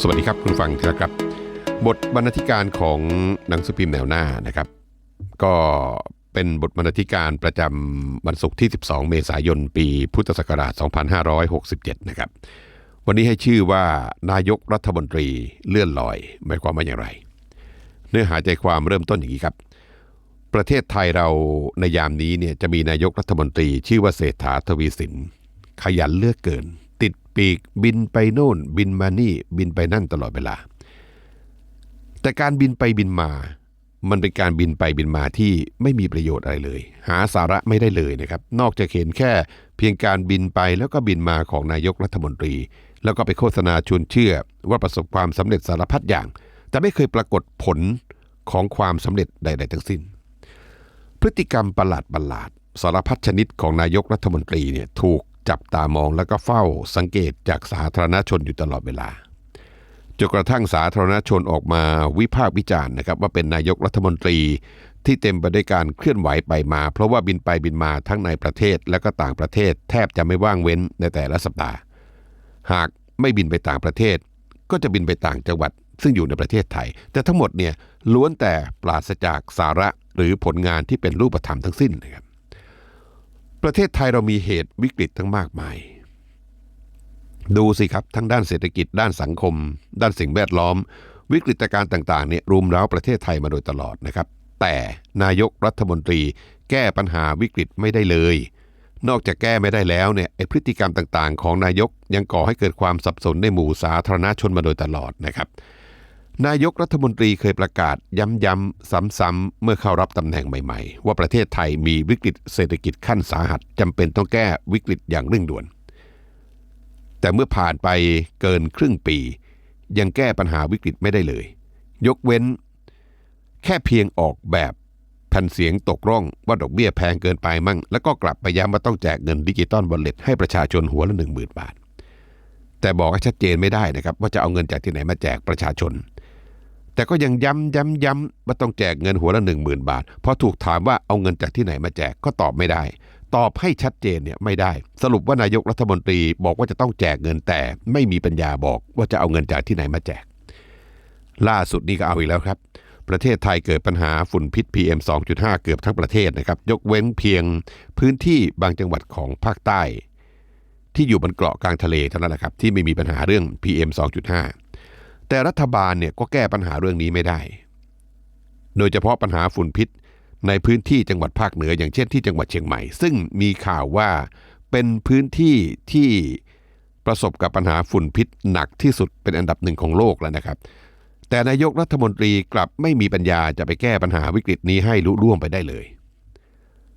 สวัสดีครับคุณฟังที่รักครับ บทบรรณาธิการของหนังสือพิมพ์แนวหน้านะครับ ก็เป็นบทบรรณาธิการประจำวันศุกร์ที่ 12 เมษายน ปีพุทธศักราช 2567 นะครับ วันนี้ให้ชื่อว่านายกรัฐมนตรีเลื่อนลอยหมายความว่าอย่างไร เนื้อหาใจความเริ่มต้นอย่างนี้ครับ ประเทศไทยเราในยามนี้เนี่ยจะมีนายกรัฐมนตรี ชื่อว่าเศรษฐาทวีสิน ขยันเลือกเกิน ติดปีกบินไปโน่น บินมานี่ บินไปนั่นตลอดเวลา แต่การบินไปบินมา มันเป็นการบินไปบินมาที่ไม่มีประโยชน์อะไรเลย หาสาระไม่ได้เลยนะครับ นอกจากเห็นแค่เพียงการบินไปแล้วก็บินมาของนายกรัฐมนตรี แล้วก็ไปโฆษณาชวนเชื่อว่าประสบความสำเร็จสารพัดอย่าง แต่ไม่เคยปรากฏผลของความสำเร็จใด ๆ ทั้งสิ้น พฤติกรรมประหลาดประหลาดสารพัดชนิดของนายกรัฐมนตรีเนี่ยถูก จับตามองแล้วก็เฝ้าสังเกตจากสาธารณชนอยู่ตลอดเวลาจนกระทั่งสาธารณชนออกมาวิพากษ์วิจารณ์นะครับว่าเป็นนายกรัฐมนตรีที่เต็มไปด้วยการเคลื่อนไหวไปมา เพราะว่าบินไปบินมาทั้งในประเทศและก็ต่างประเทศ แทบจะไม่ว่างเว้นในแต่ละสัปดาห์ หากไม่บินไปต่างประเทศ ก็จะบินไปต่างจังหวัด ซึ่งอยู่ในประเทศไทย แต่ทั้งหมดเนี่ยล้วนแต่ปราศจากสาระหรือผลงานที่เป็นรูปธรรมทั้งสิ้นนะครับ ประเทศไทยเรามีเหตุวิกฤตทั้งมากมาย ดูสิครับทั้งด้านเศรษฐกิจด้านสังคม ด้านสิ่งแวดล้อม วิกฤตการณ์ต่างๆเนี่ยรุมเร้าประเทศไทยมาโดยตลอดนะครับ แต่นายกรัฐมนตรีแก้ปัญหาวิกฤตไม่ได้เลย นอกจากแก้ไม่ได้แล้วเนี่ยไอพฤติกรรมต่างๆ ของนายกยังก่อให้เกิดความสับสนในหมู่สาธารณชนมาโดยตลอดนะครับ นายกรัฐมนตรีเคยประกาศย้ำๆ ซ้ำๆ เมื่อเข้ารับตำแหน่งใหม่ๆ ว่าประเทศไทยมีวิกฤตเศรษฐกิจขั้นสาหัสจำเป็นต้องแก้วิกฤตอย่างเร่งด่วน แต่เมื่อผ่านไปเกินครึ่งปี ยังแก้ปัญหาวิกฤตไม่ได้เลย ยกเว้น แค่เพียงออกแบบแผ่นเสียงตกร่องว่าดอกเบี้ยแพงเกินไปมั่ง แล้วก็กลับไปย้ำว่าต้องแจกเงินดิจิตอลวอลเล็ตให้ประชาชนหัวละหนึ่งหมื่นบาท แต่บอกให้ชัดเจนไม่ได้นะครับว่าจะเอาเงินจากที่ไหนมาแจกประชาชน แต่ก็ยังย้ำย้ำย้ำว่าต้องแจกเงินหัวละหนึ่งหมื่นบาทพอถูกถามว่าเอาเงินจากที่ไหนมาแจกก็ตอบไม่ได้ ตอบให้ชัดเจนเนี่ยไม่ได้ สรุปว่านายกรัฐมนตรีบอกว่าจะต้องแจกเงินแต่ไม่มีปัญญาบอกว่าจะเอาเงินจากที่ไหนมาแจก ล่าสุดนี้ก็เอาอีกแล้วครับ ประเทศไทยเกิดปัญหาฝุ่นพิษ PM 2.5 เกือบทั้งประเทศนะครับ ยกเว้นเพียงพื้นที่บางจังหวัดของภาคใต้ ที่อยู่บนเกาะกลางทะเลเท่านั้นแหละครับที่ไม่มีปัญหาเรื่อง PM 2.5 แต่รัฐบาลเนี่ยก็แก้ปัญหาเรื่องนี้ไม่ได้ โดยเฉพาะปัญหาฝุ่นพิษในพื้นที่จังหวัดภาคเหนือ อย่างเช่นที่จังหวัดเชียงใหม่ ซึ่งมีข่าวว่าเป็นพื้นที่ที่ประสบกับปัญหาฝุ่นพิษหนักที่สุดเป็นอันดับหนึ่งของโลกแล้วนะครับ แต่นายกรัฐมนตรีกลับไม่มีปัญญาจะไปแก้ปัญหาวิกฤตนี้ให้ลุล่วงไปได้เลย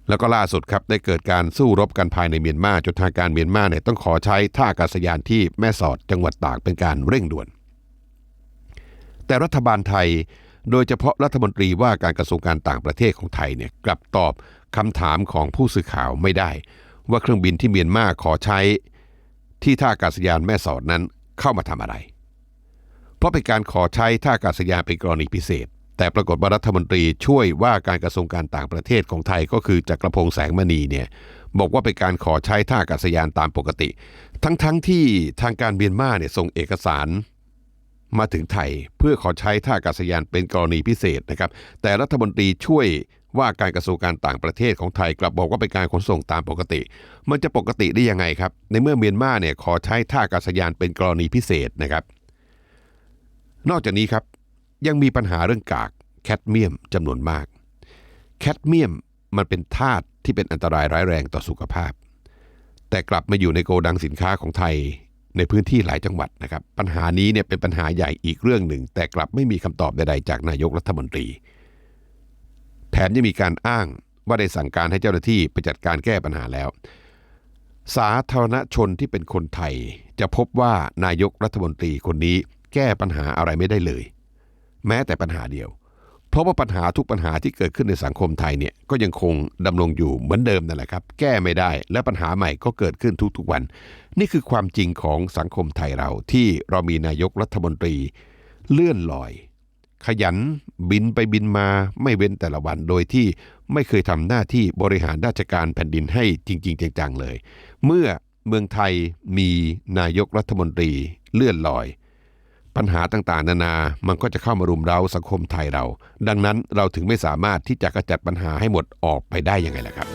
แล้วก็ล่าสุดครับได้เกิดการสู้รบกันภายในเมียนมาจนทางการเมียนมาเนี่ยต้องขอใช้ท่าอากาศยานที่แม่สอดจังหวัดตากเป็นการเร่งด่วน แต่รัฐบาลไทย โดยเฉพาะรัฐมนตรีว่าการกระทรวงการต่างประเทศของไทยเนี่ยกลับตอบคำถามของผู้สื่อข่าวไม่ได้ ว่าเครื่องบินที่เมียนมาขอใช้ ที่ท่าอากาศยานแม่สอดนั้นเข้ามาทำอะไร เพราะเป็นการขอใช้ท่าอากาศยานเป็นกรณีพิเศษ แต่ปรากฏว่ารัฐมนตรีช่วยว่าการกระทรวงการต่างประเทศของไทยก็คือจักรพงษ์แสงมณีเนี่ยบอกว่าเป็นการขอใช้ท่าอากาศยานตามปกติ ทั้งๆทที่ทางการเมียนมาเนี่ยส่งเอกสาร มาถึงไทยเพื่อขอใช้ท่าอากาศยานเป็นกรณีพิเศษนะครับ แต่รัฐมนตรีช่วยว่าการกระทรวงการต่างประเทศของไทยกลับบอกว่าเป็นการขนส่งตามปกติ มันจะปกติได้ยังไงครับ ในเมื่อเมียนมาเนี่ยขอใช้ท่าอากาศยานเป็นกรณีพิเศษนะครับ นอกจากนี้ครับยังมีปัญหาเรื่องกากแคดเมียมจำนวนมาก แคดเมียมมันเป็นธาตุที่เป็นอันตรายร้ายแรงต่อสุขภาพ แต่กลับมาอยู่ในโกดังสินค้าของไทย ในพื้นที่หลายจังหวัดนะครับ ปัญหานี้เนี่ยเป็นปัญหาใหญ่อีกเรื่องหนึ่ง แต่กลับไม่มีคำตอบใดๆจากนายกรัฐมนตรี แถมยังมีการอ้างว่าได้สั่งการให้เจ้าหน้าที่ไปจัดการแก้ปัญหาแล้ว สาธารณชนที่เป็นคนไทย จะพบว่านายกรัฐมนตรีคนนี้แก้ปัญหาอะไรไม่ได้เลย แม้แต่ปัญหาเดียว เพราะว่าปัญหาทุกปัญหาที่เกิดขึ้นในสังคมไทยเนี่ยก็ยังคงดำรงอยู่เหมือนเดิมนั่นแหละครับ แก้ไม่ได้และปัญหาใหม่ก็เกิดขึ้นทุกๆวัน นี่คือความจริงของสังคมไทยเราที่เรามีนายกรัฐมนตรีเลื่อนลอย ขยันบินไปบินมาไม่เว้นแต่ละวันโดยที่ไม่เคยทำหน้าที่บริหารราชการแผ่นดินให้จริง ๆ จังๆเลย เมื่อเมืองไทยมีนายกรัฐมนตรีเลื่อนลอย ปัญหาต่างๆ นานา มันก็จะเข้ามารุมเร้าสังคมไทยเรา ดังนั้นเราถึงไม่สามารถที่จะกระจัดปัญหาให้หมดออกไปได้ยังไงล่ะครับ